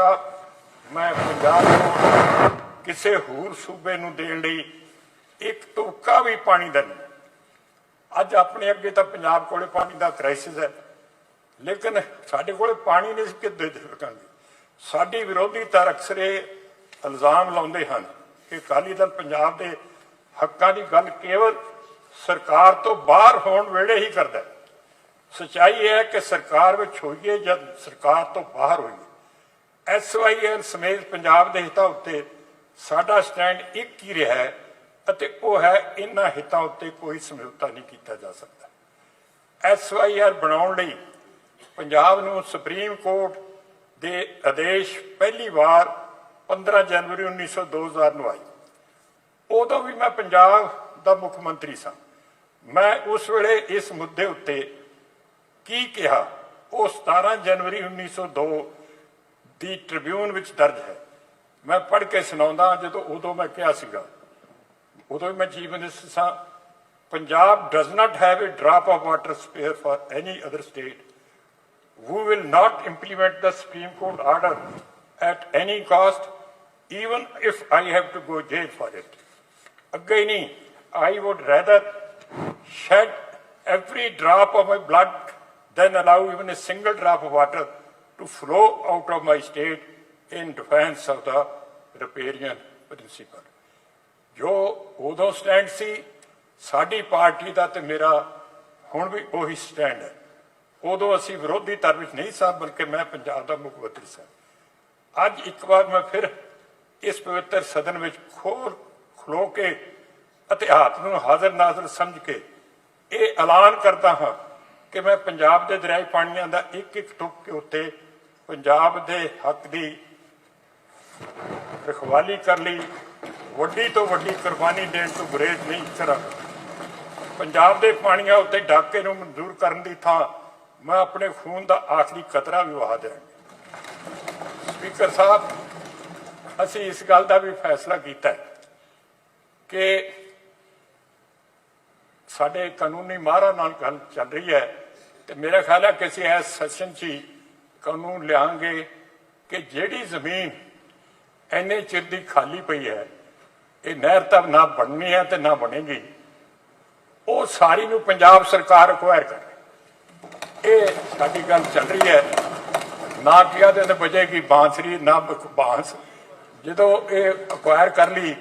ਸਾਹਿਬ, ਮੈਂ ਪੰਜਾਬ ਨੂੰ ਕਿਸੇ ਹੋਰ ਸੂਬੇ ਨੂੰ ਦੇਣ ਲਈ ਇੱਕ ਤੁਪਕਾ ਵੀ ਪਾਣੀ ਦਾ ਨਹੀਂ। ਅੱਜ ਆਪਣੇ ਅੱਗੇ ਤਾਂ ਪੰਜਾਬ ਕੋਲੇ ਪਾਣੀ ਦਾ ਕ੍ਰਾਈਸਿਸ ਹੈ। ਲੇਕਿਨ ਸਾਡੇ ਕੋਲੇ ਪਾਣੀ ਨਹੀਂ ਕਿੱਦੇ ਦੇ ਸਾਡੀ ਵਿਰੋਧੀ ਧਿਰ ਅਕਸਰ ਇਹ ਇਲਜ਼ਾਮ ਲਾਉਂਦੇ ਹਨ ਕਿ ਅਕਾਲੀ ਦਲ ਪੰਜਾਬ ਦੇ ਹੱਕਾਂ ਦੀ ਗੱਲ ਕੇਵਲ ਸਰਕਾਰ ਤੋਂ ਬਾਹਰ ਹੋਣ ਵੇਲੇ ਹੀ ਕਰਦਾ ਹੈ। ਸਚਾਈ ਇਹ ਹੈ ਕਿ ਸਰਕਾਰ ਵਿੱਚ ਹੋਈਏ ਜਦ ਸਰਕਾਰ ਤੋਂ ਬਾਹਰ ਹੋਈਏ ਐਸਵਾਈਐਲ ਸਮੇਤ ਪੰਜਾਬ ਦੇ ਹਿੱਤਾਂ ਉੱਤੇ ਸਾਡਾ ਸਟੈਂਡ ਇੱਕ ਹੀ ਰਿਹਾ ਹੈ ਅਤੇ ਉਹ ਹੈ ਇਹਨਾਂ ਹਿੱਤਾਂ ਉੱਤੇ ਕੋਈ ਸਮਝੌਤਾ ਨਹੀਂ ਕੀਤਾ ਜਾ ਸਕਦਾ। ਐਸਵਾਈਆਰ ਬਣਾਉਣ ਲਈ ਪੰਜਾਬ ਨੂੰ ਸੁਪਰੀਮ ਕੋਰਟ ਦੇ ਆਦੇਸ਼ ਪਹਿਲੀ ਵਾਰ 15 ਜਨਵਰੀ 1902 ਨੂੰ ਆਈ। ਉਦੋਂ ਵੀ ਮੈਂ ਪੰਜਾਬ ਦਾ ਮੁੱਖ ਮੰਤਰੀ ਸਾਂ। ਮੈਂ ਉਸ ਵੇਲੇ ਇਸ ਮੁੱਦੇ ਉੱਤੇ ਕੀ ਕਿਹਾ? ਉਹ 17 ਜਨਵਰੀ 1902 ਦੀ ਟ੍ਰਿਬਿਊਨ ਵਿੱਚ ਦਰਜ ਹੈ ਮੈਂ ਪੜ੍ਹ ਕੇ ਸੁਣਾਉਂਦਾ ਜਦੋਂ ਉਦੋਂ ਮੈਂ ਕਿਹਾ ਸੀਗਾ ਉਦੋਂ ਵੀ ਮੈਂ ਚੀਫ ਮਿਨਿਸਟਰ ਸਾਂ Punjab does not have a drop of water spare for any other state who will not implement the Supreme Court order at any cost, even if I have to go jail for it. Again, I would rather shed every drop of my blood than allow even a single drop of water to flow out of my state in defense of the riparian principle. ਜੋ ਉਦੋਂ stand ਸੀ, ਸਾਡੀ party ਦਾ ਤੇ ਮੇਰਾ ਹੁਣ ਵੀ ਉਹੀ stand ਹੈ ਉਦੋਂ ਅਸੀਂ ਵਿਰੋਧੀ ਧਿਰ ਵਿੱਚ ਨਹੀਂ ਸਾਂ, ਬਲਕਿ ਮੈਂ ਪੰਜਾਬ ਦਾ ਮੁੱਖ ਮੰਤਰੀ ਸਾਂ ਅੱਜ ਇੱਕ ਵਾਰ ਮੈਂ ਫਿਰ ਇਸ ਪਵਿੱਤਰ ਸਦਨ ਵਿੱਚ ਖੋਲ ਖਲੋ ਕੇ ਇਤਿਹਾਸ ਨੂੰ ਹਾਜ਼ਰ ਨਾਜ਼ਰ ਸਮਝ ਕੇ ਇਹ ਐਲਾਨ ਕਰਦਾ ਹਾਂ ਕਿ ਮੈਂ ਪੰਜਾਬ ਦੇ ਦਰਿਆਈ ਪਾਣੀਆਂ ਦਾ ਇੱਕ ਇੱਕ ਟੁਕ ਉੱਤੇ ਪੰਜਾਬ ਦੇ ਹੱਕ ਦੀ ਰਖਵਾਲੀ ਕਰ ਲਈ। ਵੱਡੀ ਤੋਂ ਵੱਡੀ ਕੁਰਬਾਨੀ ਦੇਣ ਤੋਂ ਗੁਰੇਜ਼ ਨਹੀਂ ਕਰਾਂਗਾ ਪੰਜਾਬ ਦੇ ਪਾਣੀਆਂ ਉੱਤੇ ਡਾਕੇ ਨੂੰ ਮਨਜ਼ੂਰ ਕਰਨ ਦੀ ਥਾਂ ਮੈਂ ਆਪਣੇ ਖੂਨ ਦਾ ਆਖਰੀ ਕਤਰਾ ਵੀ ਵਹਾ ਦਿਆਂਗਾ। ਸਪੀਕਰ ਸਾਹਿਬ, ਅਸੀਂ ਇਸ ਗੱਲ ਦਾ ਵੀ ਫੈਸਲਾ ਕੀਤਾ ਕਿ ਸਾਡੇ ਕਾਨੂੰਨੀ ਮਾਹਰਾਂ ਨਾਲ ਗੱਲ ਚੱਲ ਰਹੀ ਹੈ ਤੇ ਮੇਰਾ ਖਿਆਲ ਹੈ ਕਿ ਅਸੀਂ ਇਸ ਸੈਸ਼ਨ 'ਚ ਹੀ ਕਾਨੂੰਨ ਲਿਆਂਗੇ ਕਿ ਜਿਹੜੀ ਜ਼ਮੀਨ ਐਨੇ ਚਿਰ ਦੀ ਖਾਲੀ ਪਈ ਹੈ ਇਹ ਨਹਿਰ ਤਾਂ ਨਾ ਬਣਨੀ ਹੈ ਤੇ ਨਾ ਬਣੇਗੀ। ਉਹ ਸਾਰੀ ਨੂੰ ਪੰਜਾਬ ਸਰਕਾਰ ਅਕਵਾਇਰ ਕਰੇ ਇਹ ਸਾਡੀ ਗੱਲ ਚੱਲ ਰਹੀ ਹੈ। ਨਾ ਕਿਹਾ ਤੇ ਬਜੇਗੀ ਬਾਂਸਰੀ ਨਾ ਬਾਂਸ। ਜਦੋਂ ਇਹ ਅਕਵਾਇਰ ਕਰ ਲਈ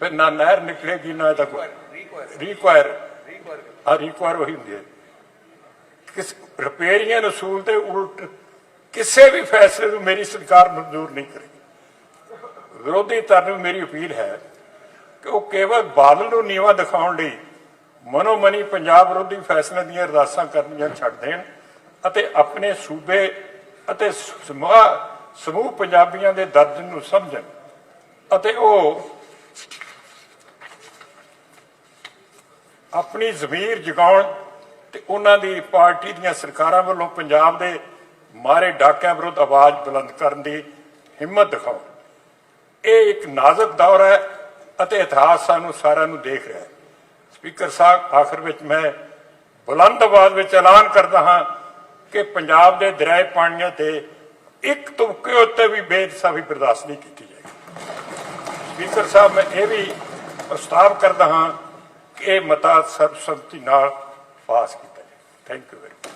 ਫਿਰ ਨਾ ਨਹਿਰ ਨਿਕਲੇਗੀ ਨਾ ਇਹਦਾ ਕੋਈ ਰੀਕਵਾਇਰ ਆ ਰੀਕਵਾਇਰ ਉਹੀ ਹੁੰਦੀ ਹੈ। ਕਿਸ ਰਿਪੇਰੀਅਨ ਅਸੂਲ ਦੇ ਉਲਟ ਕਿਸੇ ਵੀ ਫੈਸਲੇ ਨੂੰ ਮੇਰੀ ਸਰਕਾਰ ਮਨਜ਼ੂਰ ਨਹੀਂ ਕਰੇਗੀ। ਵਿਰੋਧੀ ਧਿਰ ਨੂੰ ਮੇਰੀ ਅਪੀਲ ਹੈ ਕਿ ਉਹ ਕੇਵਲ ਬਾਦਲ ਨੂੰ ਨੀਵਾ ਦਿਖਾਉਣ ਲਈ ਮਨੋ ਪੰਜਾਬ ਵਿਰੋਧੀ ਫੈਸਲਿਆਂ ਦੀਆਂ ਅਰਦਾਸਾਂ ਕਰਨੀਆਂ ਛੱਡ ਦੇਣ ਅਤੇ ਆਪਣੇ ਸੂਬੇ ਅਤੇ ਸਮੂਹ ਸਮੂਹ ਪੰਜਾਬੀਆਂ ਦੇ ਦਰਦ ਨੂੰ ਸਮਝਣ ਅਤੇ ਉਹ ਆਪਣੀ ਜ਼ਮੀਰ ਜਗਾਉਣ ਤੇ ਉਹਨਾਂ ਦੀ ਪਾਰਟੀ ਦੀਆਂ ਸਰਕਾਰਾਂ ਵੱਲੋਂ ਪੰਜਾਬ ਦੇ ਮਾਰੇ ਡਾਕਿਆਂ ਵਿਰੁੱਧ ਆਵਾਜ਼ ਬੁਲੰਦ ਕਰਨ ਦੀ ਹਿੰਮਤ ਦਿਖਾਉਣ ਇਹ ਇੱਕ ਨਾਜ਼ੁਕ ਦੌਰ ਹੈ ਅਤੇ ਇਤਿਹਾਸ ਸਾਨੂੰ ਸਾਰਿਆਂ ਨੂੰ ਦੇਖ ਰਿਹਾ ਹੈ। ਸਪੀਕਰ ਸਾਹਿਬ, ਆਖਰ ਵਿੱਚ ਮੈਂ ਬੁਲੰਦ ਆਵਾਜ਼ ਵਿੱਚ ਐਲਾਨ ਕਰਦਾ ਹਾਂ ਕਿ ਪੰਜਾਬ ਦੇ ਦਰਿਆਏ ਪਾਣੀਆਂ ਤੇ ਇੱਕ ਤੁਪਕੇ ਉੱਤੇ ਵੀ ਬੇਇਨਸਾਫੀ ਬਰਦਾਸ਼ਤ ਨਹੀਂ ਕੀਤੀ ਜਾਏਗੀ। ਸਪੀਕਰ ਸਾਹਿਬ, ਮੈਂ ਇਹ ਵੀ ਪ੍ਰਸਤਾਵ ਕਰਦਾ ਹਾਂ ਕਿ ਇਹ ਮਤਾ ਸਰਬਸੰਮਤੀ ਨਾਲ ਪਾਸ ਕੀਤਾ ਜਾਏ। Thank you very